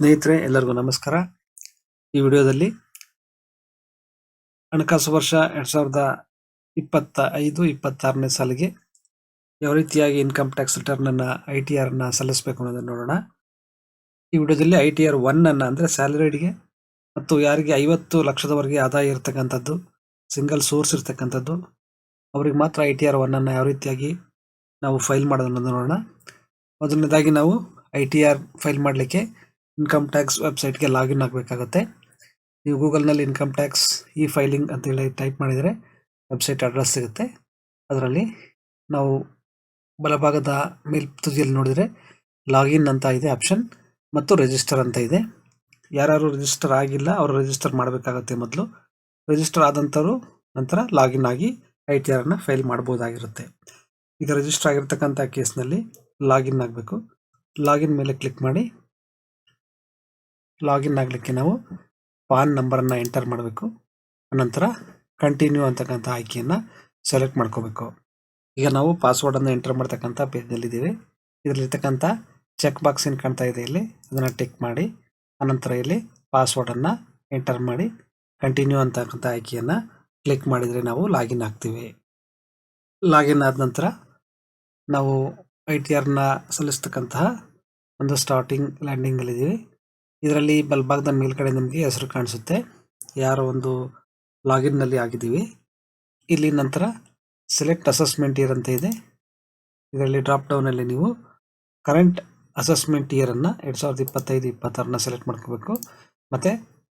ಸ್ನೇಹಿತರೆ, ಎಲ್ಲರಿಗೂ ನಮಸ್ಕಾರ. ಈ ವಿಡಿಯೋದಲ್ಲಿ ಹಣಕಾಸು ವರ್ಷ ಎರಡ್ ಸಾವಿರದ ಇಪ್ಪತ್ತ ಐದು ಇಪ್ಪತ್ತಾರನೇ ಸಾಲಿಗೆ ಯಾವ ರೀತಿಯಾಗಿ ಇನ್ಕಮ್ ಟ್ಯಾಕ್ಸ್ ರಿಟರ್ನ್ ಅನ್ನ ಐ ಟಿ ಆರ್ ಅನ್ನ ಸಲ್ಲಿಸಬೇಕು ಅನ್ನೋದನ್ನ ನೋಡೋಣ. ಈ ವಿಡಿಯೋದಲ್ಲಿ ಐ ಟಿ ಆರ್ ಒನ್ ಅನ್ನ ಅಂದ್ರೆ ಸ್ಯಾಲರಿಡ್ಗೆ ಮತ್ತು ಯಾರಿಗೆ ಐವತ್ತು ಲಕ್ಷದವರೆಗೆ ಆದಾಯ ಇರತಕ್ಕಂಥದ್ದು, ಸಿಂಗಲ್ ಸೋರ್ಸ್ ಇರತಕ್ಕಂಥದ್ದು, ಅವ್ರಿಗೆ ಮಾತ್ರ ಐ ಟಿ ಆರ್ ಒನ್ ಅನ್ನ ಯಾವ ರೀತಿಯಾಗಿ ನಾವು ಫೈಲ್ ಮಾಡೋದನ್ನ ನೋಡೋಣ. ಮೊದಲನೇದಾಗಿ ನಾವು ಐ ಟಿ ಆರ್ ಫೈಲ್ ಮಾಡಲಿಕ್ಕೆ ಇನ್ಕಮ್ ಟ್ಯಾಕ್ಸ್ ವೆಬ್ಸೈಟ್ಗೆ ಲಾಗಿನ್ ಆಗಬೇಕಾಗುತ್ತೆ. ನೀವು ಗೂಗಲ್ನಲ್ಲಿ ಇನ್ಕಮ್ ಟ್ಯಾಕ್ಸ್ ಇ ಫೈಲಿಂಗ್ ಅಂತೇಳಿ ಟೈಪ್ ಮಾಡಿದರೆ ವೆಬ್ಸೈಟ್ ಅಡ್ರೆಸ್ ಸಿಗುತ್ತೆ. ಅದರಲ್ಲಿ ನಾವು ಬಲಭಾಗದ ಮೇಲ್ ತುದಿಯಲ್ಲಿ ನೋಡಿದರೆ ಲಾಗಿನ್ ಅಂತ ಇದೆ ಆಪ್ಷನ್ ಮತ್ತು ರಿಜಿಸ್ಟರ್ ಅಂತ ಇದೆ. ಯಾರು ರಿಜಿಸ್ಟರ್ ಆಗಿಲ್ಲ, ಅವರು ರಿಜಿಸ್ಟರ್ ಮಾಡಬೇಕಾಗತ್ತೆ ಮೊದಲು. ರಿಜಿಸ್ಟರ್ ಆದಂಥವ್ರು ನಂತರ ಲಾಗಿನ್ ಆಗಿ ಐ ಟಿ ಆರ್ನ ಫೈಲ್ ಮಾಡ್ಬೋದಾಗಿರುತ್ತೆ. ಈಗ ರಿಜಿಸ್ಟರ್ ಆಗಿರ್ತಕ್ಕಂಥ ಕೇಸ್ನಲ್ಲಿ ಲಾಗಿನ್ ಆಗಬೇಕು. ಲಾಗಿನ್ ಮೇಲೆ ಕ್ಲಿಕ್ ಮಾಡಿ ಲಾಗಿನ್ ಆಗಲಿಕ್ಕೆ ನಾವು ಪಾನ್ ನಂಬರನ್ನು ಎಂಟರ್ ಮಾಡಬೇಕು. ನಂತರ ಕಂಟಿನ್ಯೂ ಅಂತಕ್ಕಂಥ ಆಯ್ಕೆಯನ್ನು ಸೆಲೆಕ್ಟ್ ಮಾಡ್ಕೋಬೇಕು. ಈಗ ನಾವು ಪಾಸ್ವರ್ಡನ್ನು ಎಂಟರ್ ಮಾಡ್ತಕ್ಕಂಥ ಪೇಜ್ನಲ್ಲಿದ್ದೀವಿ ಇದರಲ್ಲಿರ್ತಕ್ಕಂಥ ಚೆಕ್ ಬಾಕ್ಸ್ ಏನು ಕಾಣ್ತಾ ಇದೆ ಇಲ್ಲಿ, ಅದನ್ನು ಟಿಕ್ ಮಾಡಿ ಅನಂತರ ಇಲ್ಲಿ ಪಾಸ್ವರ್ಡನ್ನು ಎಂಟರ್ ಮಾಡಿ ಕಂಟಿನ್ಯೂ ಅಂತಕ್ಕಂಥ ಆಯ್ಕೆಯನ್ನು ಕ್ಲಿಕ್ ಮಾಡಿದರೆ ನಾವು ಲಾಗಿನ್ ಆಗ್ತೀವಿ. ಲಾಗಿನ್ ಆದ ನಂತರ ನಾವು ಐ ಟಿ ಆರ್ನ ಸಲ್ಲಿಸ್ತಕ್ಕಂತಹ ಒಂದು ಸ್ಟಾರ್ಟಿಂಗ್ ಲ್ಯಾಂಡಿಂಗಲ್ಲಿದ್ದೀವಿ ಇದರಲ್ಲಿ ಬಲಭಾಗದ ಮೇಲ್ಗಡೆ ನಿಮಗೆ ಹೆಸರು ಕಾಣಿಸುತ್ತೆ. ಯಾರೋ ಒಂದು ಲಾಗಿನ್ನಲ್ಲಿ ಆಗಿದ್ದೀವಿ. ಇಲ್ಲಿ ನಂತರ ಸೆಲೆಕ್ಟ್ ಅಸೆಸ್ಮೆಂಟ್ ಇಯರ್ ಅಂತ ಇದೆ. ಇದರಲ್ಲಿ ಡ್ರಾಪ್ ಡೌನಲ್ಲಿ ನೀವು ಕರೆಂಟ್ ಅಸೆಸ್ಮೆಂಟ್ ಇಯರನ್ನು ಎರಡು ಸಾವಿರದ ಇಪ್ಪತ್ತೈದು, ಇಪ್ಪತ್ತಾರನ್ನ ಸೆಲೆಕ್ಟ್ ಮಾಡ್ಕೋಬೇಕು. ಮತ್ತು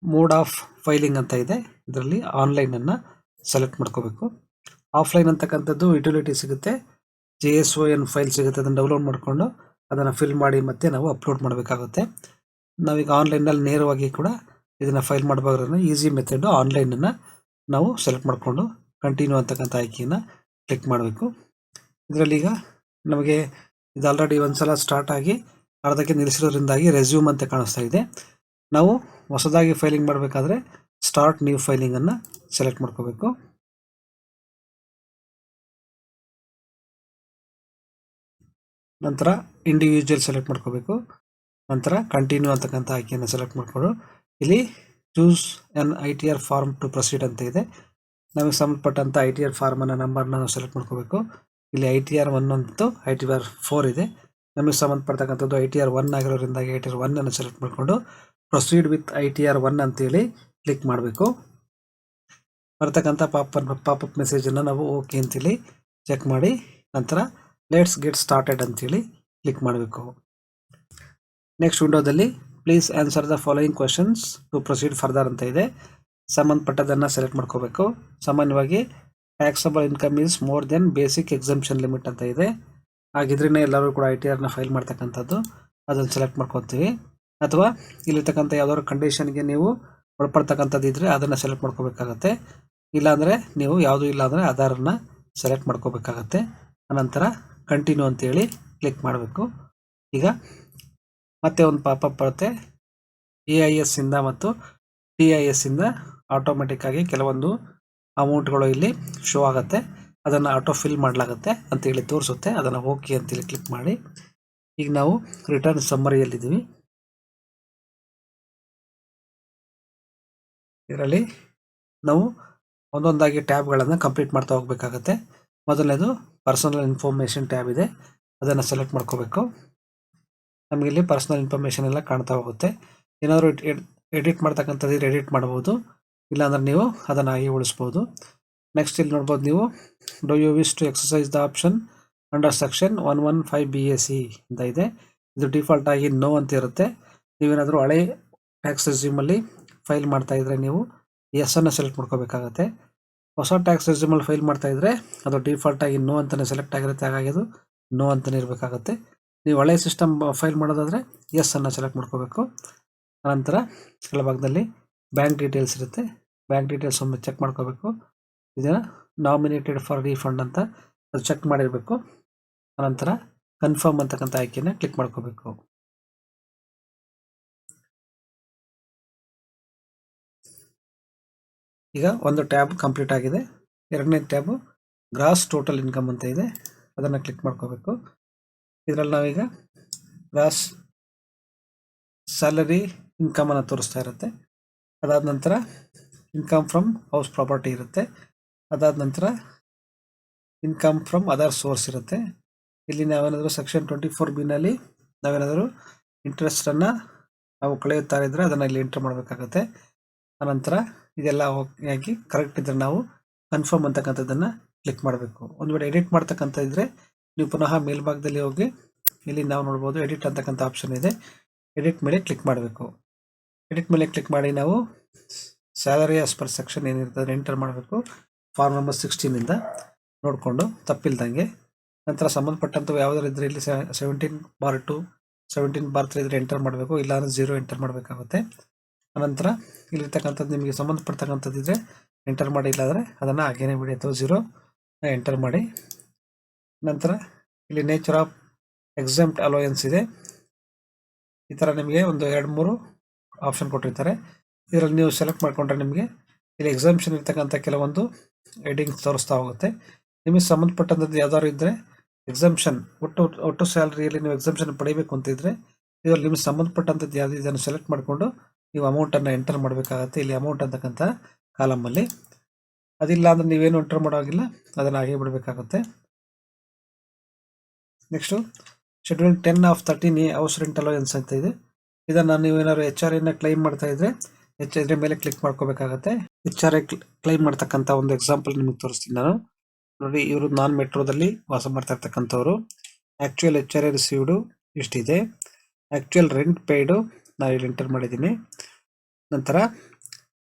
ಮೋಡ್ ಆಫ್ ಫೈಲಿಂಗ್ ಅಂತ ಇದೆ. ಇದರಲ್ಲಿ ಆನ್ಲೈನನ್ನು ಸೆಲೆಕ್ಟ್ ಮಾಡ್ಕೋಬೇಕು. ಆಫ್ಲೈನ್ ಅಂತಕ್ಕಂಥದ್ದು ಯುಟಿಲಿಟಿ ಸಿಗುತ್ತೆ. J S O N file ಸಿಗುತ್ತೆ. ಅದನ್ನು ಡೌನ್ಲೋಡ್ ಮಾಡಿಕೊಂಡು ಅದನ್ನು ಫಿಲ್ ಮಾಡಿ ಮತ್ತೆ ನಾವು ಅಪ್ಲೋಡ್ ಮಾಡಬೇಕಾಗುತ್ತೆ. ನಾವೀಗ ಆನ್ಲೈನಲ್ಲಿ ನೇರವಾಗಿ ಕೂಡ ಇದನ್ನು ಫೈಲ್ ಮಾಡಬೇಕಾದ್ರೆ ಈಸಿ ಮೆಥಡು ಆನ್ಲೈನನ್ನು ನಾವು ಸೆಲೆಕ್ಟ್ ಮಾಡಿಕೊಂಡು ಕಂಟಿನ್ಯೂ ಅಂತಕ್ಕಂಥ ಆಯ್ಕೆಯನ್ನು ಕ್ಲಿಕ್ ಮಾಡಬೇಕು. ಇದರಲ್ಲಿ ಈಗ ನಮಗೆ ಇದು ಆಲ್ರೆಡಿ ಒಂದ್ಸಲ ಸ್ಟಾರ್ಟ್ ಆಗಿ ಅರ್ಧಕ್ಕೆ ನಿಲ್ಲಿಸಿರೋದ್ರಿಂದಾಗಿ ರೆಸ್ಯೂಮ್ ಅಂತ ಕಾಣಿಸ್ತಾ ಇದೆ. ನಾವು ಹೊಸದಾಗಿ ಫೈಲಿಂಗ್ ಮಾಡಬೇಕಾದ್ರೆ ಸ್ಟಾರ್ಟ್ ನ್ಯೂ ಫೈಲಿಂಗನ್ನು ಸೆಲೆಕ್ಟ್ ಮಾಡ್ಕೋಬೇಕು. ನಂತರ ಇಂಡಿವಿಜುವಲ್ ಸೆಲೆಕ್ಟ್ ಮಾಡ್ಕೋಬೇಕು. ನಂತರ ಕಂಟಿನ್ಯೂ ಅಂತಕ್ಕಂಥ ಆಯ್ಕೆಯನ್ನು ಸೆಲೆಕ್ಟ್ ಮಾಡಿಕೊಂಡು ಇಲ್ಲಿ choose an I T R form to proceed ಅಂತ ಇದೆ. ನಮಗೆ ಸಂಬಂಧಪಟ್ಟಂಥ ಐ ಟಿ ಆರ್ ಫಾರ್ಮನ್ನು ನಂಬರ್ನ ನಾವು ಸೆಲೆಕ್ಟ್ ಮಾಡ್ಕೋಬೇಕು. ಇಲ್ಲಿ ಐ ಟಿ ಆರ್ ಒನ್ ಅಂತೂ ಐ ಟಿ ಆರ್ ಫೋರ್ ಇದೆ. ನಮಗೆ ಸಂಬಂಧಪಡ್ತಕ್ಕಂಥದ್ದು ಐ ಟಿ ಆರ್ ಒನ್ ಆಗಿರೋದ್ರಿಂದ ಐ ಟಿ ಆರ್ ಒನ್ನನ್ನು ಸೆಲೆಕ್ಟ್ ಮಾಡಿಕೊಂಡು proceed with I T R one ಅಂತೇಳಿ ಕ್ಲಿಕ್ ಮಾಡಬೇಕು. ಬರ್ತಕ್ಕಂಥ ಪಾಪ ಪಾಪಪ್ ಮೆಸೇಜನ್ನು ನಾವು ಓಕೆ ಅಂತೇಳಿ ಚೆಕ್ ಮಾಡಿ. ನಂತರ ಲೆಟ್ಸ್ ಗೆಟ್ ಸ್ಟಾರ್ಟೆಡ್ ಅಂತೇಳಿ ಕ್ಲಿಕ್ ಮಾಡಬೇಕು. ನೆಕ್ಸ್ಟ್ ವಿಂಡೋದಲ್ಲಿ please answer the following questions to proceed further ಅಂತ ಇದೆ. ಸಂಬಂಧಪಟ್ಟದನ್ನು ಸೆಲೆಕ್ಟ್ ಮಾಡ್ಕೋಬೇಕು. ಸಾಮಾನ್ಯವಾಗಿ taxable income is more than basic exemption limit ಅಂತ ಇದೆ. ಹಾಗಿದ್ರೇ ಎಲ್ಲರೂ ಕೂಡ ಐ ಟಿ ಆರ್ನ ಫೈಲ್ ಮಾಡ್ತಕ್ಕಂಥದ್ದು, ಅದನ್ನು ಸೆಲೆಕ್ಟ್ ಮಾಡ್ಕೊತೀವಿ. ಅಥವಾ ಇಲ್ಲಿರ್ತಕ್ಕಂಥ ಯಾವ್ದಾದ್ರು ಕಂಡೀಷನ್ಗೆ ನೀವು ಒಳಪಡ್ತಕ್ಕಂಥದ್ದು ಇದ್ದರೆ ಅದನ್ನು ಸೆಲೆಕ್ಟ್ ಮಾಡ್ಕೋಬೇಕಾಗತ್ತೆ. ಇಲ್ಲಾಂದರೆ ನೀವು ಯಾವುದೂ ಇಲ್ಲ ಅಂದರೆ ಆಧಾರನ್ನು ಸೆಲೆಕ್ಟ್ ಮಾಡ್ಕೋಬೇಕಾಗತ್ತೆ. ಅನಂತರ ಕಂಟಿನ್ಯೂ ಅಂತೇಳಿ ಕ್ಲಿಕ್ ಮಾಡಬೇಕು. ಈಗ ಮತ್ತೆ ಒಂದು ಪಾಪಪ್ ಬರುತ್ತೆ. ಎ ಐ ಎಸ್ ಇಂದ ಮತ್ತು ಟಿ ಐ ಎಸ್ ಇಂದ ಆಟೋಮೆಟಿಕ್ ಆಗಿ ಕೆಲವೊಂದು ಅಮೌಂಟ್ಗಳು ಇಲ್ಲಿ ಶೋ ಆಗುತ್ತೆ. ಅದನ್ನು ಆಟೋ ಫಿಲ್ ಮಾಡಲಾಗುತ್ತೆ ಅಂತೇಳಿ ತೋರಿಸುತ್ತೆ. ಅದನ್ನು ಓಕೆ ಅಂತೇಳಿ ಕ್ಲಿಕ್ ಮಾಡಿ. ಈಗ ನಾವು ರಿಟರ್ನ್ ಸಮ್ಮರಿಯಲ್ಲಿದ್ದೀವಿ ಇದರಲ್ಲಿ ನಾವು ಒಂದೊಂದಾಗಿ ಟ್ಯಾಬ್ಗಳನ್ನು ಕಂಪ್ಲೀಟ್ ಮಾಡ್ತಾ ಹೋಗಬೇಕಾಗತ್ತೆ. ಮೊದಲನೇದು ಪರ್ಸನಲ್ ಇನ್ಫಾರ್ಮೇಷನ್ ಟ್ಯಾಬ್ ಇದೆ. ಅದನ್ನು ಸೆಲೆಕ್ಟ್ ಮಾಡ್ಕೋಬೇಕು. ನಮಗೆ ಇಲ್ಲಿ ಪರ್ಸನಲ್ ಇನ್ಫಾರ್ಮೇಷನ್ ಎಲ್ಲ ಕಾಣ್ತಾ ಹೋಗುತ್ತೆ. ಏನಾದರೂ ಎಡಿಟ್ ಮಾಡ್ತಕ್ಕಂಥದ್ದು ಎಡಿಟ್ ಮಾಡ್ಬೋದು. ಇಲ್ಲಾಂದ್ರೆ ನೀವು ಅದನ್ನು ಹಾಗೆ ಉಳಿಸ್ಬೋದು. ನೆಕ್ಸ್ಟ್ ಇಲ್ಲಿ ನೋಡ್ಬೋದು ನೀವು do you wish to exercise the option under section one one five B S C ಅಂತ ಇದೆ. ಇದು ಡಿಫಾಲ್ಟ್ ಆಗಿ ನೋ ಅಂತ ಇರುತ್ತೆ. ನೀವೇನಾದರೂ ಹಳೆ ಟ್ಯಾಕ್ಸ್ ರೆಸ್ಯೂಮಲ್ಲಿ ಫೈಲ್ ಮಾಡ್ತಾ ಇದ್ದರೆ ನೀವು ಎಸ್ ಅನ್ನು ಸೆಲೆಕ್ಟ್ ಮಾಡ್ಕೋಬೇಕಾಗತ್ತೆ. ಹೊಸ ಟ್ಯಾಕ್ಸ್ ರೆಸ್ಯೂಮಲ್ಲಿ ಫೈಲ್ ಮಾಡ್ತಾ ಇದ್ದರೆ ಅದು ಡಿಫಾಲ್ಟ್ ಆಗಿ ನೋ ಅಂತಲೇ ಸೆಲೆಕ್ಟ್ ಆಗಿರುತ್ತೆ. ಹಾಗಾಗಿ ಅದು ನೋ ಅಂತಲೇ ಇರಬೇಕಾಗತ್ತೆ. ನೀವು ಹಳೆ ಸಿಸ್ಟಮ್ ಫೈಲ್ ಮಾಡೋದಾದರೆ ಎಸ್ ಅನ್ನು ಸೆಲೆಕ್ಟ್ ಮಾಡ್ಕೋಬೇಕು. ನಂತರ ಕೆಳಭಾಗದಲ್ಲಿ ಬ್ಯಾಂಕ್ ಡೀಟೇಲ್ಸ್ ಇರುತ್ತೆ. ಬ್ಯಾಂಕ್ ಡೀಟೇಲ್ಸ್ ಒಮ್ಮೆ ಚೆಕ್ ಮಾಡ್ಕೋಬೇಕು. ಇದನ್ನು ನಾಮಿನೇಟೆಡ್ ಫಾರ್ ರೀಫಂಡ್ ಅಂತ ಅದು ಚೆಕ್ ಮಾಡಿರಬೇಕು. ಅನಂತರ ಕನ್ಫರ್ಮ್ ಅಂತಕ್ಕಂಥ ಆಯ್ಕೆಯನ್ನು ಕ್ಲಿಕ್ ಮಾಡ್ಕೋಬೇಕು. ಈಗ ಒಂದು ಟ್ಯಾಬ್ ಕಂಪ್ಲೀಟ್ ಆಗಿದೆ. ಎರಡನೇ ಟ್ಯಾಬು ಗ್ರಾಸ್ ಟೋಟಲ್ ಇನ್ಕಮ್ ಅಂತ ಇದೆ. ಅದನ್ನು ಕ್ಲಿಕ್ ಮಾಡ್ಕೋಬೇಕು. ಇದರಲ್ಲಿ ನಾವೀಗ ಗ್ರಾಸ್ ಸ್ಯಾಲರಿ ಇನ್ಕಮನ್ನು ತೋರಿಸ್ತಾ ಇರುತ್ತೆ. ಅದಾದ ನಂತರ ಇನ್ಕಮ್ ಫ್ರಮ್ ಹೌಸ್ ಪ್ರಾಪರ್ಟಿ ಇರುತ್ತೆ. ಅದಾದ ನಂತರ ಇನ್ಕಮ್ ಫ್ರಮ್ ಅದರ್ ಸೋರ್ಸ್ ಇರುತ್ತೆ. ಇಲ್ಲಿ ನಾವೇನಾದರೂ ಸೆಕ್ಷನ್ ಟ್ವೆಂಟಿ ಫೋರ್ ಬಿನಲ್ಲಿ ನಾವೇನಾದರೂ ಇಂಟ್ರೆಸ್ಟನ್ನು ನಾವು ಕಳೆಯುತ್ತಾ ಇದ್ದರೆ ಅದನ್ನು ಇಲ್ಲಿ ಎಂಟ್ರ್ ಮಾಡಬೇಕಾಗುತ್ತೆ. ಆನಂತರ ಇದೆಲ್ಲ ಆಗಿ ಕರೆಕ್ಟ್ ಇದ್ದರೆ ನಾವು ಕನ್ಫರ್ಮ್ ಅಂತಕ್ಕಂಥದ್ದನ್ನು ಕ್ಲಿಕ್ ಮಾಡಬೇಕು. ಒಂದು ವೇಳೆ ಎಡಿಟ್ ಮಾಡ್ತಕ್ಕಂಥ ಇದ್ರೆ ನೀವು ಪುನಃ ಮೇಲ್ಭಾಗದಲ್ಲಿ ಹೋಗಿ, ಇಲ್ಲಿ ನಾವು ನೋಡ್ಬೋದು ಎಡಿಟ್ ಅಂತಕ್ಕಂಥ ಆಪ್ಷನ್ ಇದೆ. ಎಡಿಟ್ ಮೇಲೆ ಕ್ಲಿಕ್ ಮಾಡಬೇಕು. ಎಡಿಟ್ ಮೇಲೆ ಕ್ಲಿಕ್ ಮಾಡಿ ನಾವು ಸ್ಯಾಲರಿ ಆಸ್ ಪರ್ ಸೆಕ್ಷನ್ ಏನಿರ್ತದೆ ಎಂಟರ್ ಮಾಡಬೇಕು. ಫಾರ್ಮ್ ನಂಬರ್ ಸಿಕ್ಸ್ಟೀನಿಂದ ನೋಡಿಕೊಂಡು ತಪ್ಪಿಲ್ದಂಗೆ. ನಂತರ ಸಂಬಂಧಪಟ್ಟಂಥವು ಯಾವುದಾದ್ರು ಇದ್ರೆ ಇಲ್ಲಿ seventeen bar two seventeen bar three ಇದ್ರೆ ಎಂಟರ್ ಮಾಡಬೇಕು. ಇಲ್ಲ ಅಂದ್ರೆ ಜೀರೋ ಎಂಟರ್ ಮಾಡಬೇಕಾಗುತ್ತೆ. ಅನಂತರ ಇಲ್ಲಿರ್ತಕ್ಕಂಥದ್ದು ನಿಮಗೆ ಸಂಬಂಧಪಡ್ತಕ್ಕಂಥದ್ದು ಇದ್ರೆ ಎಂಟರ್ ಮಾಡಿ, ಇಲ್ಲಾದರೆ ಅದನ್ನು ಹಾಗೇನೆ ಬಿಡಿ. ಅಥವಾ ಜೀರೋ ಎಂಟರ್ ಮಾಡಿ. ನಂತರ ಇಲ್ಲಿ ನೇಚರ್ ಆಫ್ ಎಕ್ಸಾಮ್ಟ್ ಅಲೋಯನ್ಸ್ ಇದೆ. ಈ ಥರ ನಿಮಗೆ ಒಂದು ಎರಡು ಮೂರು ಆಪ್ಷನ್ ಕೊಟ್ಟಿರ್ತಾರೆ. ಇದರಲ್ಲಿ ನೀವು ಸೆಲೆಕ್ಟ್ ಮಾಡಿಕೊಂಡ್ರೆ ನಿಮಗೆ ಇಲ್ಲಿ ಎಕ್ಸಾಮ್ಷನ್ ಇರ್ತಕ್ಕಂಥ ಕೆಲವೊಂದು ಎಡಿಂಗ್ಸ್ ತೋರಿಸ್ತಾ ಹೋಗುತ್ತೆ. ನಿಮಗೆ ಸಂಬಂಧಪಟ್ಟಂಥದ್ದು ಯಾವ್ದಾದ್ರು ಇದ್ದರೆ ಎಕ್ಸಾಮ್ಷನ್ ಒಟ್ಟು ಒಟ್ಟು ಸ್ಯಾಲ್ರಿಯಲ್ಲಿ ನೀವು ಎಕ್ಸಾಮ್ಷನ್ ಪಡಿಬೇಕು ಅಂತಿದ್ರೆ ಇದರಲ್ಲಿ ನಿಮಗೆ ಸಂಬಂಧಪಟ್ಟಂಥದ್ದು ಯಾವುದು ಇದನ್ನು ಸೆಲೆಕ್ಟ್ ಮಾಡಿಕೊಂಡು ನೀವು ಅಮೌಂಟನ್ನು ಎಂಟರ್ ಮಾಡಬೇಕಾಗತ್ತೆ ಇಲ್ಲಿ ಅಮೌಂಟ್ ಅಂತಕ್ಕಂಥ ಕಾಲಮಲ್ಲಿ ಅದಿಲ್ಲ ಅಂದರೆ ನೀವೇನು ಎಂಟರ್ ಮಾಡೋಗಿಲ್ಲ, ಅದನ್ನು ಹಾಗೆ ಬಿಡಬೇಕಾಗುತ್ತೆ. Next schedule ten of thirteen A house rent allowance ಅಂತ ಇದೆ. ಇದನ್ನು ನೀವು ಏನಾದ್ರು ಎಚ್ ಆರ್ ಎನ ಕ್ಲೈಮ್ ಮಾಡ್ತಾ ಇದ್ರೆ ಎಚ್ ಇದ್ರ ಮೇಲೆ ಕ್ಲಿಕ್ ಮಾಡ್ಕೋಬೇಕಾಗತ್ತೆ. ಎಚ್ ಆರ್ ಐ ಕ್ಲೈಮ್ ಮಾಡ್ತಕ್ಕಂಥ ಒಂದು ಎಕ್ಸಾಂಪಲ್ ನಿಮಗೆ ತೋರಿಸ್ತೀನಿ ನಾನು. ನೋಡಿ, ಇವರು ನಾನ್ ಮೆಟ್ರೋದಲ್ಲಿ ವಾಸ ಮಾಡ್ತಾ ಇರ್ತಕ್ಕಂಥವ್ರು. Actual H R I received ಇಷ್ಟಿದೆ actual rent paid ನಾನು ಇಲ್ಲಿ ಎಂಟರ್ ಮಾಡಿದ್ದೀನಿ. ನಂತರ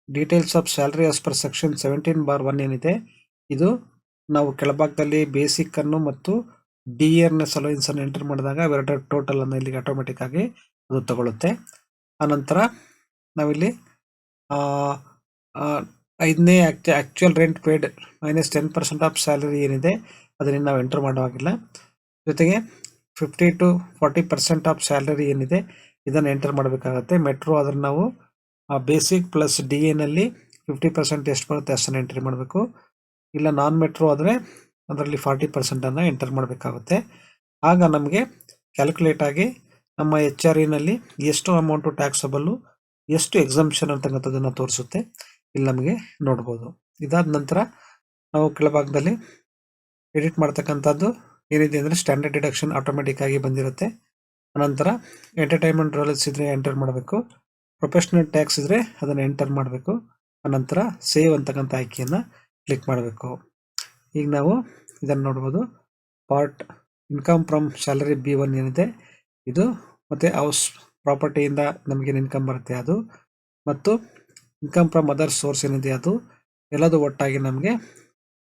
details of salary as per section seventeen bar one ಏನಿದೆ? ಇದು ನಾವು ಕೆಳಭಾಗದಲ್ಲಿ ಬೇಸಿಕ್ಕನ್ನು ಮತ್ತು ಡಿ ನ ಅಲೋಯನ್ಸ್ ಅನ್ನು ಎಂಟರ್ ಮಾಡಿದಾಗ ಅವೆರಡರ ಟೋಟಲ್ ಅನ್ನು ಇಲ್ಲಿಗೆ ಆಟೋಮೆಟಿಕ್ ಆಗಿ ಅದು ತಗೊಳುತ್ತೆ. ಆನಂತರ ನಾವಿಲ್ಲಿ ಐದನೇ ಆ, ಐದನೇ actual rent paid minus ten percent of salary ಏನಿದೆ ಅದನ್ನ ನಾವು ಎಂಟರ್ ಮಾಡುವಾಗಿಲ್ಲ. ಜೊತೆಗೆ fifty to forty percent of salary ಏನಿದೆ ಇದನ್ನು ಎಂಟರ್ ಮಾಡಬೇಕಾಗತ್ತೆ. ಮೆಟ್ರೋ ಅದನ್ನು ನಾವು ಬೇಸಿಕ್ ಪ್ಲಸ್ ಡಿ ಎನಲ್ಲಿ ಫಿಫ್ಟಿ ಪರ್ಸೆಂಟ್ ಎಷ್ಟು ಬರುತ್ತೆ ಅಷ್ಟನ್ನು ಎಂಟ್ರಿ ಮಾಡಬೇಕು. ಇಲ್ಲ ನಾನ್ ಮೆಟ್ರೋ ಆದರೆ ಅದರಲ್ಲಿ ಫಾರ್ಟಿ ಪರ್ಸೆಂಟನ್ನು ಎಂಟರ್ ಮಾಡಬೇಕಾಗುತ್ತೆ. ಆಗ ನಮಗೆ ಕ್ಯಾಲ್ಕುಲೇಟ್ ಆಗಿ ನಮ್ಮ ಎಚ್ ಆರ್ ಇನಲ್ಲಿ ಎಷ್ಟು ಅಮೌಂಟು ಟ್ಯಾಕ್ಸಬಲ್ಲು ಎಷ್ಟು ಎಕ್ಸಮ್ಷನ್ ಅಂತಕ್ಕಂಥದ್ದನ್ನು ತೋರಿಸುತ್ತೆ. ಇಲ್ಲಿ ನಮಗೆ ನೋಡ್ಬೋದು. ಇದಾದ ನಂತರ ನಾವು ಕೆಳಭಾಗದಲ್ಲಿ ಎಡಿಟ್ ಮಾಡ್ತಕ್ಕಂಥದ್ದು ಏನಿದೆ ಅಂದರೆ ಸ್ಟ್ಯಾಂಡರ್ಡ್ ಡಿಡಕ್ಷನ್ ಆಟೋಮೆಟಿಕ್ ಆಗಿ ಬಂದಿರುತ್ತೆ. ಅನಂತರ ಎಂಟರ್ಟೈನ್ಮೆಂಟ್ ರೋಲ್ಸ್ ಇದ್ರೆ ಎಂಟರ್ ಮಾಡಬೇಕು. ಪ್ರೊಫೆಷನಲ್ ಟ್ಯಾಕ್ಸ್ ಇದ್ರೆ ಅದನ್ನು ಎಂಟರ್ ಮಾಡಬೇಕು. ಅನಂತರ ಸೇವ್ ಅಂತಕ್ಕಂಥ ಆಯ್ಕೆಯನ್ನು ಕ್ಲಿಕ್ ಮಾಡಬೇಕು. ಈಗ ನಾವು ಇದನ್ನು ನೋಡ್ಬೋದು. Part income from salary B one ಏನಿದೆ, ಇದು ಮತ್ತು ಹೌಸ್ ಪ್ರಾಪರ್ಟಿಯಿಂದ ನಮಗೇನು ಇನ್ಕಮ್ ಬರುತ್ತೆ ಅದು. ಮತ್ತು ಇನ್ಕಮ್ ಫ್ರಮ್ ಅದರ್ ಸೋರ್ಸ್ ಏನಿದೆ ಅದು, ಎಲ್ಲದು ಒಟ್ಟಾಗಿ ನಮಗೆ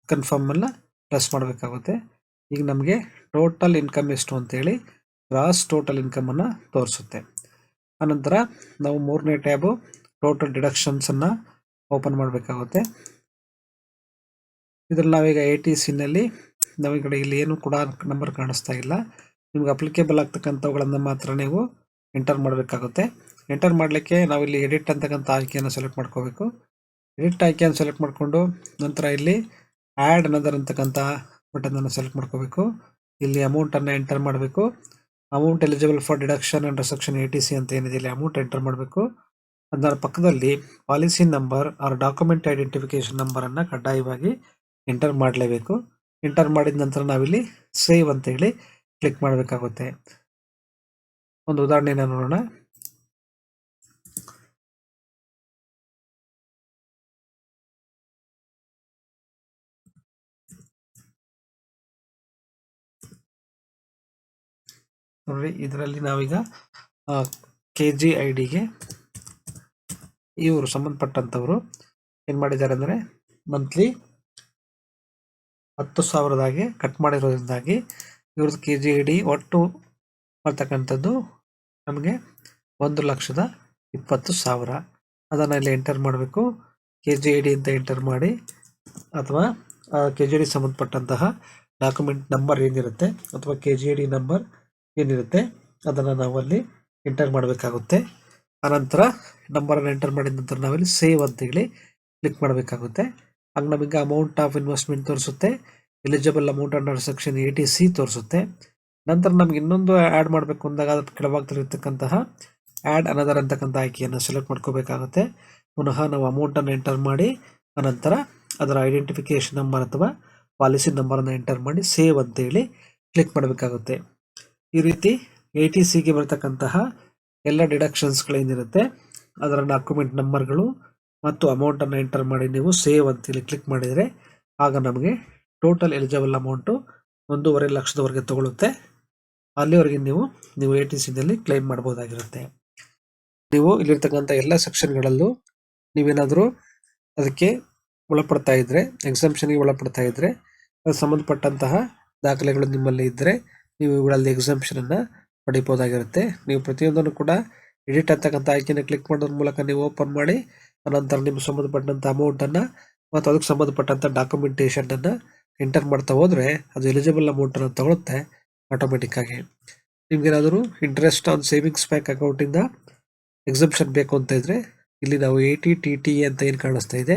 ಕನ್ಫರ್ಮನ್ನು ಪ್ರೆಸ್ ಮಾಡಬೇಕಾಗುತ್ತೆ. ಈಗ ನಮಗೆ ಟೋಟಲ್ ಇನ್ಕಮ್ ಎಷ್ಟು ಅಂತೇಳಿ ಗ್ರಾಸ್ ಟೋಟಲ್ ಇನ್ಕಮನ್ನು ತೋರಿಸುತ್ತೆ. ಆನಂತರ ನಾವು ಮೂರನೇ ಟ್ಯಾಬು ಟೋಟಲ್ ಡಿಡಕ್ಷನ್ಸನ್ನು ಓಪನ್ ಮಾಡಬೇಕಾಗುತ್ತೆ. ಇದ್ರಲ್ಲಿ ನಾವೀಗ ಎ ಟಿ ಸಿನಲ್ಲಿ ನಾವು ಈ ಕಡೆ ಇಲ್ಲಿ ಏನು ಕೂಡ ನಂಬರ್ ಕಾಣಿಸ್ತಾ ಇಲ್ಲ. ನಿಮ್ಗೆ ಅಪ್ಲಿಕೇಬಲ್ ಆಗ್ತಕ್ಕಂಥವುಗಳನ್ನು ಮಾತ್ರ ನೀವು ಎಂಟರ್ ಮಾಡಬೇಕಾಗುತ್ತೆ. ಎಂಟರ್ ಮಾಡಲಿಕ್ಕೆ ನಾವಿಲ್ಲಿ ಎಡಿಟ್ ಅಂತಕ್ಕಂಥ ಆಯ್ಕೆಯನ್ನು ಸೆಲೆಕ್ಟ್ ಮಾಡ್ಕೋಬೇಕು. ಎಡಿಟ್ ಆಯ್ಕೆಯನ್ನು ಸೆಲೆಕ್ಟ್ ಮಾಡಿಕೊಂಡು ನಂತರ ಇಲ್ಲಿ ಆ್ಯಡ್ ಅನದರ್ ಅಂತಕ್ಕಂಥ ಬಟನನ್ನು ಸೆಲೆಕ್ಟ್ ಮಾಡ್ಕೋಬೇಕು. ಇಲ್ಲಿ ಅಮೌಂಟನ್ನು ಎಂಟರ್ ಮಾಡಬೇಕು. Amount eligible for deduction and resection eighty C ಅಂತ ಏನಿದೆ ಇಲ್ಲಿ ಅಮೌಂಟ್ ಎಂಟರ್ ಮಾಡಬೇಕು. ಅದರ ಪಕ್ಕದಲ್ಲಿ policy number or document identification ನಂಬರನ್ನು ಕಡ್ಡಾಯವಾಗಿ ಎಂಟರ್ ಮಾಡಲೇಬೇಕು. ಎಂಟರ್ ಮಾಡಿದ ನಂತರ ನಾವಿಲ್ಲಿ ಸೇವ್ ಅಂತ ಹೇಳಿ ಕ್ಲಿಕ್ ಮಾಡಬೇಕಾಗುತ್ತೆ. ಒಂದು ಉದಾಹರಣೆಯನ್ನು ನೋಡೋಣ. ನೋಡಿ, ಇದರಲ್ಲಿ ನಾವೀಗ ಕೆ ಜಿ ಐ ಡಿಗೆ ಇವರು ಸಂಬಂಧಪಟ್ಟಂಥವರು ಏನು ಮಾಡಿದ್ದಾರೆ ಅಂದರೆ ಮಂತ್ಲಿ ಹತ್ತು ಸಾವಿರದಾಗಿ ಕಟ್ ಮಾಡಿರೋದ್ರಿಂದಾಗಿ ಇವ್ರದ್ದು ಕೆ ಜಿ ಐ ಡಿ ಒಟ್ಟು ಬರ್ತಕ್ಕಂಥದ್ದು ನಮಗೆ ಒಂದು ಲಕ್ಷದ ಇಪ್ಪತ್ತು ಸಾವಿರ. ಅದನ್ನು ಇಲ್ಲಿ ಎಂಟರ್ ಮಾಡಬೇಕು. ಕೆ ಜಿ ಐ ಡಿ ಅಂತ ಎಂಟರ್ ಮಾಡಿ ಅಥವಾ ಕೆ ಜಿ ಡಿ ಸಂಬಂಧಪಟ್ಟಂತಹ ಡಾಕ್ಯುಮೆಂಟ್ ನಂಬರ್ ಏನಿರುತ್ತೆ ಅಥವಾ ಕೆ ಜಿ ಡಿ ನಂಬರ್ ಏನಿರುತ್ತೆ ಅದನ್ನು ನಾವು ಅಲ್ಲಿ ಎಂಟರ್ ಮಾಡಬೇಕಾಗುತ್ತೆ. ಆನಂತರ ನಂಬರನ್ನು ಎಂಟರ್ ಮಾಡಿದ ನಂತರ ನಾವಿಲ್ಲಿ ಸೇವ್ ಅಂತ ಹೇಳಿ ಕ್ಲಿಕ್ ಮಾಡಬೇಕಾಗುತ್ತೆ. ಆಗ ನಮಗೆ ಅಮೌಂಟ್ ಆಫ್ ಇನ್ವೆಸ್ಟ್ಮೆಂಟ್ ತೋರಿಸುತ್ತೆ eligible amount under section eighty C ತೋರಿಸುತ್ತೆ. ನಂತರ ನಮ್ಗೆ ಇನ್ನೊಂದು ಆ್ಯಡ್ ಮಾಡಬೇಕು ಅಂದಾಗ ಅದ್ರ ಕೆಳಭಾಗದಲ್ಲಿರ್ತಕ್ಕಂತಹ ಆ್ಯಡ್ ಅನದರ್ ಅಂತಕ್ಕಂಥ ಆಯ್ಕೆಯನ್ನು ಸೆಲೆಕ್ಟ್ ಮಾಡ್ಕೋಬೇಕಾಗುತ್ತೆ. ಪುನಃ ನಾವು ಅಮೌಂಟನ್ನು ಎಂಟರ್ ಮಾಡಿ, ಅನಂತರ ಅದರ ಐಡೆಂಟಿಫಿಕೇಶನ್ ನಂಬರ್ ಅಥವಾ ಪಾಲಿಸಿ ನಂಬರನ್ನು ಎಂಟರ್ ಮಾಡಿ ಸೇವ್ ಅಂತೇಳಿ ಕ್ಲಿಕ್ ಮಾಡಬೇಕಾಗುತ್ತೆ. ಈ ರೀತಿ ಎ ಟಿ ಸಿಗೆ ಬರ್ತಕ್ಕಂತಹ ಎಲ್ಲ ಡಿಡಕ್ಷನ್ಸ್ಗಳೇನಿರುತ್ತೆ ಅದರ ಡಾಕ್ಯುಮೆಂಟ್ ನಂಬರ್ಗಳು ಮತ್ತು ಅಮೌಂಟನ್ನು ಎಂಟರ್ ಮಾಡಿ ನೀವು ಸೇವ್ ಅಂತೇಳಿ ಕ್ಲಿಕ್ ಮಾಡಿದರೆ ಆಗ ನಮಗೆ ಟೋಟಲ್ ಎಲಿಜಿಬಲ್ ಅಮೌಂಟು ಒಂದೂವರೆ ಲಕ್ಷದವರೆಗೆ ತಗೊಳ್ಳುತ್ತೆ ಅಲ್ಲಿವರೆಗೆ ನೀವು ನೀವು ಎ ಟಿ ಸಿನಲ್ಲಿ ಕ್ಲೈಮ್ ಮಾಡ್ಬೋದಾಗಿರುತ್ತೆ. ನೀವು ಇಲ್ಲಿರ್ತಕ್ಕಂಥ ಎಲ್ಲ ಸೆಕ್ಷನ್ಗಳಲ್ಲೂ ನೀವೇನಾದರೂ ಅದಕ್ಕೆ ಒಳಪಡ್ತಾ ಇದ್ದರೆ ಎಕ್ಸಾಮ್ಷನ್ಗೆ ಒಳಪಡ್ತಾ ಇದ್ದರೆ ಅದಕ್ಕೆ ಸಂಬಂಧಪಟ್ಟಂತಹ ದಾಖಲೆಗಳು ನಿಮ್ಮಲ್ಲಿ ಇದ್ದರೆ ನೀವು ಇವುಗಳಲ್ಲಿ ಎಕ್ಸಾಮ್ಷನನ್ನು ಪಡಿಬೋದಾಗಿರುತ್ತೆ. ನೀವು ಪ್ರತಿಯೊಂದನ್ನು ಕೂಡ ಎಡಿಟ್ ಅಂತಕ್ಕಂಥ ಆಯ್ಕೆಯನ್ನು ಕ್ಲಿಕ್ ಮಾಡೋದ್ರ ಮೂಲಕ ನೀವು ಓಪನ್ ಮಾಡಿ ಅನಂತರ ನಿಮ್ಗೆ ಸಂಬಂಧಪಟ್ಟಂತ ಅಮೌಂಟ್ ಅನ್ನ ಮತ್ತು ಅದಕ್ಕೆ ಸಂಬಂಧಪಟ್ಟಂತ ಡಾಕ್ಯುಮೆಂಟೇಶನ್ ಅನ್ನ ಎಂಟರ್ ಮಾಡ್ತಾ ಹೋದ್ರೆ ಅದು ಎಲಿಜಿಬಲ್ ಅಮೌಂಟ್ ಅನ್ನು ತಗೊಳುತ್ತೆ ಆಟೋಮೆಟಿಕ್ ಆಗಿ. ನಿಮ್ಗೇನಾದರೂ ಇಂಟ್ರೆಸ್ಟ್ ಆನ್ ಸೇವಿಂಗ್ಸ್ ಬ್ಯಾಂಕ್ ಅಕೌಂಟಿಂದ ಎಕ್ಸಮ್ಷನ್ ಬೇಕು ಅಂತ ಇದ್ರೆ ಇಲ್ಲಿ ನಾವು ಎ ಟಿ ಟಿ ಟಿ ಅಂತ ಏನು ಕಾಣಿಸ್ತಾ ಇದೆ,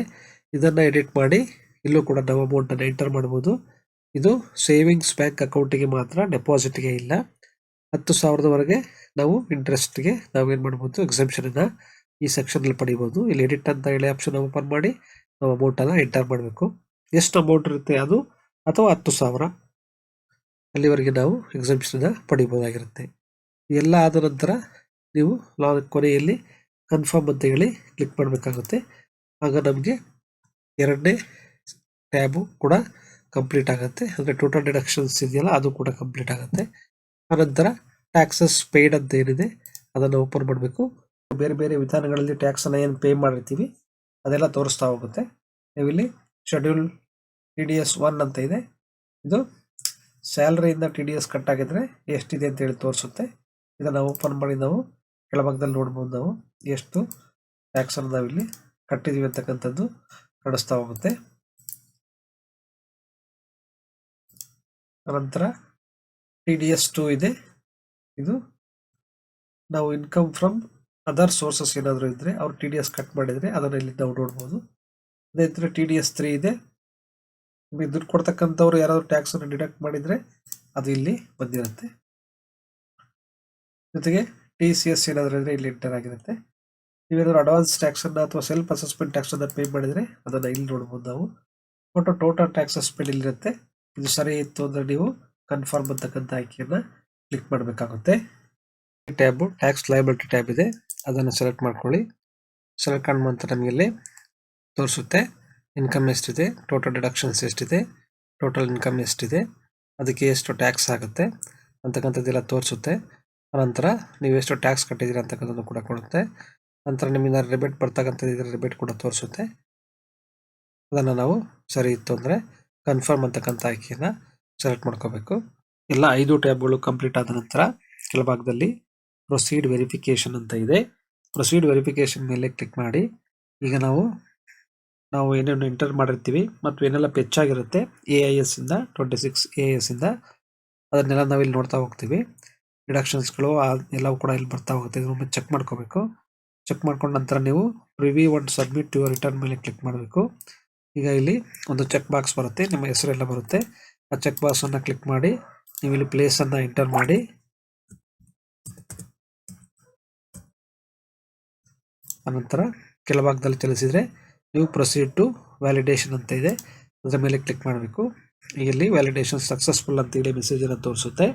ಇದನ್ನ ಎಡಿಟ್ ಮಾಡಿ ಇಲ್ಲೂ ಕೂಡ ನಾವು ಅಮೌಂಟ್ ಅನ್ನು ಎಂಟರ್ ಮಾಡಬಹುದು ಇದು ಸೇವಿಂಗ್ಸ್ ಬ್ಯಾಂಕ್ ಅಕೌಂಟಿಗೆ ಮಾತ್ರ ಡೆಪಾಸಿಟ್ಗೆ ಇಲ್ಲ. ಹತ್ತು ಸಾವಿರದವರೆಗೆ ನಾವು ಇಂಟ್ರೆಸ್ಟ್ಗೆ ನಾವು ಏನು ಮಾಡ್ಬೋದು ಎಕ್ಸಮ್ಷನ್ ಅನ್ನ ಈ ಸೆಕ್ಷನ್ ಅಲ್ಲಿ ಪಡಿಬಹುದು ಇಲ್ಲಿ ಎಡಿಟ್ ಅಂತ ಹೇಳಿ ಆಪ್ಷನ್ ಓಪನ್ ಮಾಡಿ ನಾವು ಅಮೌಂಟ್ ಅನ್ನ ಎಂಟರ್ ಮಾಡಬೇಕು. ಎಷ್ಟು ಅಮೌಂಟ್ ಇರುತ್ತೆ ಅದು? ಅಥವಾ ಹತ್ತು ಸಾವಿರ. ಅಲ್ಲಿವರೆಗೆ ನಾವು ಎಕ್ಸಾಮ್ಷನ್ ಪಡಿಬಹುದಾಗಿರುತ್ತೆ ಎಲ್ಲ ಆದ ನಂತರ ನೀವು ಲಾ ಕೊನೆಯಲ್ಲಿ ಕನ್ಫರ್ಮ್ ಅಂತ ಹೇಳಿ ಕ್ಲಿಕ್ ಮಾಡಬೇಕಾಗುತ್ತೆ. ಆಗ ನಮಗೆ ಎರಡನೇ ಟ್ಯಾಬು ಕೂಡ ಕಂಪ್ಲೀಟ್ ಆಗುತ್ತೆ. ಅಂದರೆ ಟೋಟಲ್ ಡಿಡಕ್ಷನ್ಸ್ ಇದೆಯಲ್ಲ ಅದು ಕೂಡ ಕಂಪ್ಲೀಟ್ ಆಗುತ್ತೆ. ಆನಂತರ ಟ್ಯಾಕ್ಸಸ್ ಪೇಯ್ಡ್ ಅಂತ ಏನಿದೆ, ಅದನ್ನು ಓಪನ್ ಮಾಡಬೇಕು. ಬೇರೆ ಬೇರೆ ವಿಧಾನಗಳಲ್ಲಿ ಟ್ಯಾಕ್ಸ್ ಅನ್ನ ಏನು ಪೇ ಮಾಡಿರ್ತೀವಿ, ಅದೆಲ್ಲ ತೋರಿಸ್ತಾ ಹೋಗುತ್ತೆ. ನೀವಿಲ್ಲಿ schedule T D S one ಅಂತ ಇದೆ. ಇದು ಸ್ಯಾಲ್ರಿಯಿಂದ ಟಿ ಡಿ ಎಸ್ ಕಟ್ ಆಗಿದ್ರೆ ಎಷ್ಟಿದೆ ಅಂತ ಹೇಳಿ ತೋರಿಸುತ್ತೆ. ಇದನ್ನು ಓಪನ್ ಮಾಡಿ ನಾವು ಕೆಳಭಾಗದಲ್ಲಿ ನೋಡ್ಬೋದು ನಾವು ಎಷ್ಟು ಟ್ಯಾಕ್ಸ್ ಅನ್ನು ನಾವಿಲ್ಲಿ ಕಟ್ಟಿದೀವಿ ಅಂತಕ್ಕಂಥದ್ದು ನಡೆಸ್ತಾ ಹೋಗುತ್ತೆ. ನಂತರ ಟಿ ಡಿ ಎಸ್ ಟು ಇದೆ. ಇದು ನಾವು ಇನ್ಕಮ್ ಫ್ರಮ್ ಅದರ್ ಸೋರ್ಸಸ್ ಏನಾದರೂ ಇದ್ದರೆ ಅವ್ರು ಟಿ ಡಿ ಎಸ್ ಕಟ್ ಮಾಡಿದರೆ ಅದನ್ನು ಇಲ್ಲಿ ನಾವು ನೋಡ್ಬೋದು ಅದೇ ಥರ ಟಿ ಡಿ ಎಸ್ ತ್ರೀ ಇದೆ. ನಿಮಗೆ ದುಡ್ಡು ಕೊಡ್ತಕ್ಕಂಥವ್ರು ಯಾರಾದರೂ ಟ್ಯಾಕ್ಸನ್ನು ಡಿಡಕ್ಟ್ ಮಾಡಿದರೆ ಅದು ಇಲ್ಲಿ ಬಂದಿರುತ್ತೆ. ಜೊತೆಗೆ ಟಿ ಸಿ ಎಸ್ ಏನಾದರೂ ಇದ್ದರೆ ಇಲ್ಲಿ ಎಂಟರ್ ಆಗಿರುತ್ತೆ. ನೀವೇನಾದರೂ ಅಡ್ವಾನ್ಸ್ ಟ್ಯಾಕ್ಸನ್ನು ಅಥವಾ ಸೆಲ್ಫ್ ಅಸೆಸ್ಮೆಂಟ್ ಟ್ಯಾಕ್ಸನ್ನು ಪೇ ಮಾಡಿದರೆ ಅದನ್ನು ಇಲ್ಲಿ ನೋಡ್ಬೋದು ನಾವು. ಒಟ್ಟು ಟೋಟಲ್ ಟ್ಯಾಕ್ಸ್ ಅಸ್ಪೆಂಡ್ ಇಲ್ಲಿರುತ್ತೆ. ಇದು ಸರಿ ಇತ್ತು ಅಂದರೆ ನೀವು ಕನ್ಫರ್ಮ್ ಅಂತಕ್ಕಂಥ ಆಯ್ಕೆಯನ್ನು ಕ್ಲಿಕ್ ಮಾಡಬೇಕಾಗುತ್ತೆ. ಟ್ಯಾಬು ಟ್ಯಾಕ್ಸ್ ಲಯಬಿಲಿಟಿ ಟ್ಯಾಬ್ ಇದೆ. ಅದನ್ನು ಸೆಲೆಕ್ಟ್ ಮಾಡ್ಕೊಳ್ಳಿ. ಸೆಲೆಕ್ಟ್ ನಮಗೆ ಇಲ್ಲಿ ತೋರಿಸುತ್ತೆ. ಇನ್ಕಮ್ ಎಷ್ಟಿದೆ? ಟೋಟಲ್ ಡಿಡಕ್ಷನ್ಸ್ ಎಷ್ಟಿದೆ? ಟೋಟಲ್ ಇನ್ಕಮ್ ಎಷ್ಟಿದೆ? ಅದಕ್ಕೆ ಎಷ್ಟು ಟ್ಯಾಕ್ಸ್ ಆಗುತ್ತೆ ಅಂತಕ್ಕಂಥದ್ದೆಲ್ಲ ತೋರಿಸುತ್ತೆ. ಅನಂತರ ನೀವು ಎಷ್ಟು ಟ್ಯಾಕ್ಸ್ ಕಟ್ಟಿದ್ದೀರಾ ಅಂತಕ್ಕಂಥದ್ದು ಕೂಡ ಕೊಡುತ್ತೆ. ನಂತರ ನಿಮ್ಮಿಂದ ರಿಬೇಟ್ ಬರ್ತಕ್ಕಂಥದ್ದು ಇದ್ರೆ ರಿಬೇಟ್ ಕೂಡ ತೋರಿಸುತ್ತೆ. ಅದನ್ನು ನಾವು ಸರಿ ಇತ್ತು ಅಂದರೆ ಕನ್ಫರ್ಮ್ ಅಂತಕ್ಕಂಥ ಆಯ್ಕೆಯನ್ನು ಸೆಲೆಕ್ಟ್ ಮಾಡ್ಕೋಬೇಕು. ಎಲ್ಲ ಐದು ಟ್ಯಾಬ್ಗಳು ಕಂಪ್ಲೀಟ್ ಆದ ನಂತರ ಕೆಳಭಾಗದಲ್ಲಿ ಪ್ರೊಸೀಡ್ ವೆರಿಫಿಕೇಶನ್ ಅಂತ ಇದೆ. ಪ್ರೊಸೀಡ್ ವೆರಿಫಿಕೇಶನ್ ಮೇಲೆ ಕ್ಲಿಕ್ ಮಾಡಿ. ಈಗ ನಾವು ನಾವು ಏನೇನು ಎಂಟರ್ ಮಾಡಿರ್ತೀವಿ ಮತ್ತು ಏನೆಲ್ಲ ಪೆಚ್ಚಾಗಿರುತ್ತೆ ಎ ಐ ಎಸ್ ಇಂದ ಟ್ವೆಂಟಿ ಸಿಕ್ಸ್ ಎ ಎಸ್ ಇಂದ, ಅದನ್ನೆಲ್ಲ ನಾವಿಲ್ಲಿ ನೋಡ್ತಾ ಹೋಗ್ತೀವಿ. ಡಿಡಕ್ಷನ್ಸ್ಗಳು ಎಲ್ಲವೂ ಕೂಡ ಇಲ್ಲಿ ಬರ್ತಾ ಹೋಗುತ್ತೆ. ಇದನ್ನು ಚೆಕ್ ಮಾಡ್ಕೋಬೇಕು. ಚೆಕ್ ಮಾಡ್ಕೊಂಡ ನಂತರ ನೀವು review one submit your return ಮೇಲೆ ಕ್ಲಿಕ್ ಮಾಡಬೇಕು. ಈಗ ಇಲ್ಲಿ ಒಂದು ಚೆಕ್ ಬಾಕ್ಸ್ ಬರುತ್ತೆ. ನಿಮ್ಮ ಹೆಸರೆಲ್ಲ ಬರುತ್ತೆ. ಆ ಚೆಕ್ ಬಾಕ್ಸನ್ನು ಕ್ಲಿಕ್ ಮಾಡಿ, ನೀವು ಇಲ್ಲಿ ಪ್ಲೇಸನ್ನು ಎಂಟರ್ ಮಾಡಿ. ಅನಂತರ ಕೆಳಭಾಗದಲ್ಲಿ ಚಲಿಸಿದರೆ ನೀವು ಪ್ರೊಸೀಡ್ ಟು ವ್ಯಾಲಿಡೇಷನ್ ಅಂತ ಇದೆ. ಅದರ ಮೇಲೆ ಕ್ಲಿಕ್ ಮಾಡಬೇಕು. ಇಲ್ಲಿ ವ್ಯಾಲಿಡೇಷನ್ ಸಕ್ಸಸ್ಫುಲ್ ಅಂತ ಹೇಳಿ ಮೆಸೇಜ್ ಅನ್ನು ತೋರಿಸುತ್ತೆ.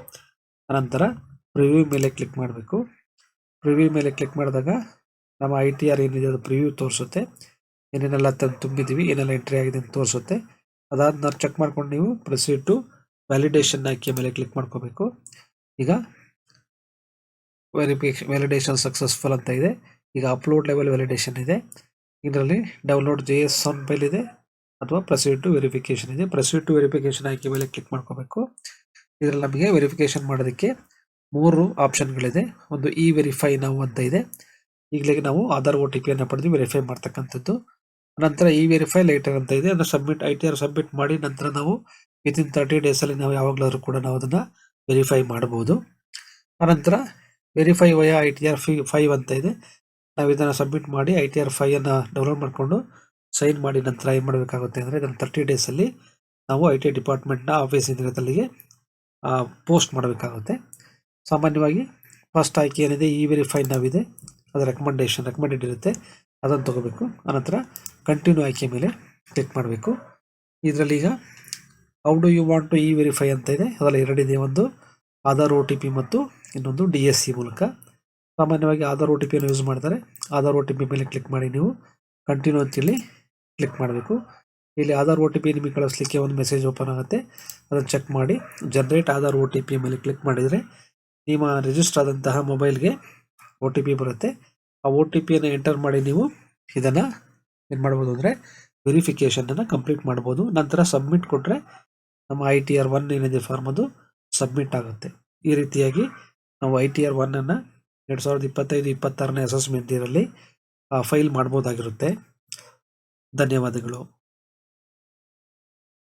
ಅನಂತರ ಪ್ರಿವ್ಯೂ ಮೇಲೆ ಕ್ಲಿಕ್ ಮಾಡಬೇಕು. ಪ್ರಿವ್ಯೂ ಮೇಲೆ ಕ್ಲಿಕ್ ಮಾಡಿದಾಗ ನಮ್ಮ ಐ ಟಿ ಆರ್ ಏನಿದೆ ಅದು ಪ್ರಿವ್ಯೂ ತೋರಿಸುತ್ತೆ. ಏನೇನೆಲ್ಲ ತಂದು ತುಂಬಿದ್ದೀವಿ ಏನೆಲ್ಲ ಎಂಟ್ರಿ ಆಗಿದೆ ಅಂತ ತೋರಿಸುತ್ತೆ. ಅದಾದ ನಾವು ಚೆಕ್ ಮಾಡ್ಕೊಂಡು ನೀವು ಪ್ರೊಸೀಡ್ ಟು ವ್ಯಾಲಿಡೇಷನ್ ಆಯ್ಕೆ ಮೇಲೆ ಕ್ಲಿಕ್ ಮಾಡ್ಕೋಬೇಕು. ಈಗ ವೆರಿಫಿಕೇಶನ್ ವ್ಯಾಲಿಡೇಷನ್ ಸಕ್ಸಸ್ಫುಲ್ ಅಂತ ಇದೆ. ಈಗ ಅಪ್ಲೋಡ್ ಲೆವೆಲ್ ವ್ಯಾಲಿಡೇಷನ್ ಇದೆ. ಇದರಲ್ಲಿ download J S on file ಇದೆ ಅಥವಾ ಪ್ರೊಸೀಡ್ ಟು ವೆರಿಫಿಕೇಶನ್ ಇದೆ. ಪ್ರೊಸೀಡ್ ಟು ವೆರಿಫಿಕೇಶನ್ ಆಯ್ಕೆ ಮೇಲೆ ಕ್ಲಿಕ್ ಮಾಡ್ಕೋಬೇಕು. ಇದರಲ್ಲಿ ನಮಗೆ ವೆರಿಫಿಕೇಶನ್ ಮಾಡೋದಕ್ಕೆ ಮೂರು ಆಪ್ಷನ್ಗಳಿದೆ ಒಂದು ಇ ವೆರಿಫೈ ನಾವು ಅಂತ ಇದೆ. ಈಗಲೇ ನಾವು ಆಧಾರ್ ಒ ಟಿ ಪಿಯನ್ನು ಪಡೆದು ವೆರಿಫೈ ಮಾಡ್ತಕ್ಕಂಥದ್ದು. ನಂತರ ಇ ವೆರಿಫೈ ಲೈಟರ್ ಅಂತ ಇದೆ. ಅದನ್ನು submit I T R submit ಮಾಡಿ ನಂತರ ನಾವು ವಿತಿನ್ ತರ್ಟಿ ಡೇಸಲ್ಲಿ ನಾವು ಯಾವಾಗಲಾದ್ರೂ ಕೂಡ ನಾವು ಅದನ್ನು ವೆರಿಫೈ ಮಾಡ್ಬೋದು. ಆನಂತರ verify via I T R phi five ಅಂತ ಇದೆ. ನಾವು ಇದನ್ನು ಸಬ್ಮಿಟ್ ಮಾಡಿ ಐ ಟಿ ಆರ್ ಫೈವನ್ನು ಡೌನ್ಲೋಡ್ ಮಾಡಿಕೊಂಡು ಸೈನ್ ಮಾಡಿ ನಂತರ ಏನು ಮಾಡಬೇಕಾಗುತ್ತೆ ಅಂದರೆ ಇದನ್ನು ತರ್ಟಿ ಡೇಸಲ್ಲಿ ನಾವು ಐ ಟಿ ಡಿಪಾರ್ಟ್ಮೆಂಟ್ನ ಆಫೀಸ್ ಇದ್ರದಲ್ಲಿಗೆ ಪೋಸ್ಟ್ ಮಾಡಬೇಕಾಗುತ್ತೆ. ಸಾಮಾನ್ಯವಾಗಿ ಫಸ್ಟ್ ಆಯ್ಕೆ ಏನಿದೆ ಇ ವೆರಿಫೈ ನಾವಿದೆ. ಅದು ರೆಕಮೆಂಡೇಷನ್ ರೆಕಮೆಂಡೆಡ್ ಇರುತ್ತೆ. ಅದನ್ನು ತಗೋಬೇಕು. ಆನಂತರ ಕಂಟಿನ್ಯೂ ಆಯ್ಕೆ ಮೇಲೆ ಕ್ಲಿಕ್ ಮಾಡಬೇಕು. ಇದರಲ್ಲಿ ಈಗ how do you want to e verify ಅಂತ ಇದೆ. ಅದರಲ್ಲಿ ಎರಡಿದೆ ಒಂದು, ಆಧಾರ್ ಒ ಟಿ ಪಿ ಮತ್ತು ಇನ್ನೊಂದು ಡಿ ಎಸ್ ಸಿ ಮೂಲಕ. ಸಾಮಾನ್ಯವಾಗಿ ಆಧಾರ್ ಓ ಟಿ ಪಿಯನ್ನು ಯೂಸ್ ಮಾಡ್ತಾರೆ. ಆಧಾರ್ ಒ ಟಿ ಪಿ ಮೇಲೆ ಕ್ಲಿಕ್ ಮಾಡಿ ನೀವು ಕಂಟಿನ್ಯೂ ಅಂತೇಳಿ ಕ್ಲಿಕ್ ಮಾಡಬೇಕು. ಇಲ್ಲಿ ಆಧಾರ್ ಓ ಟಿ ಪಿ ನಿಮಗೆ ಕಳಿಸ್ಲಿಕ್ಕೆ ಒಂದು ಮೆಸೇಜ್ ಓಪನ್ ಆಗುತ್ತೆ. ಅದನ್ನು ಚೆಕ್ ಮಾಡಿ. Generate Aadhaar O T P ಮೇಲೆ ಕ್ಲಿಕ್ ಮಾಡಿದರೆ ನಿಮ್ಮ ರಿಜಿಸ್ಟರ್ ಆದಂತಹ ಮೊಬೈಲ್ಗೆ ಒ ಟಿ ಪಿ ಬರುತ್ತೆ. ಆ ಓ ಟಿ ಪಿಯನ್ನು ಎಂಟರ್ ಮಾಡಿ ನೀವು ಇದನ್ನು ಏನು ಮಾಡ್ಬೋದು ಅಂದರೆ ವೆರಿಫಿಕೇಷನನ್ನು ಕಂಪ್ಲೀಟ್ ಮಾಡ್ಬೋದು. ನಂತರ ಸಬ್ಮಿಟ್ ಕೊಟ್ಟರೆ ನಮ್ಮ ಐ ಟಿ ಆರ್ ಒನ್ ಏನಿದೆ ಫಾರ್ಮ್ ಅದು ಸಬ್ಮಿಟ್ ಆಗುತ್ತೆ. ಈ ರೀತಿಯಾಗಿ ನಾವು ಐ ಟಿ ಆರ್ ಒನ್ನನ್ನು ಎರಡು ಸಾವಿರದ ಇಪ್ಪತ್ತೈದು ಇಪ್ಪತ್ತಾರನೇ ಅಸೆಸ್ಮೆಂಟ್ ಇದರಲ್ಲಿ ಫೈಲ್ ಮಾಡ್ಬೋದಾಗಿರುತ್ತೆ. ಧನ್ಯವಾದಗಳು.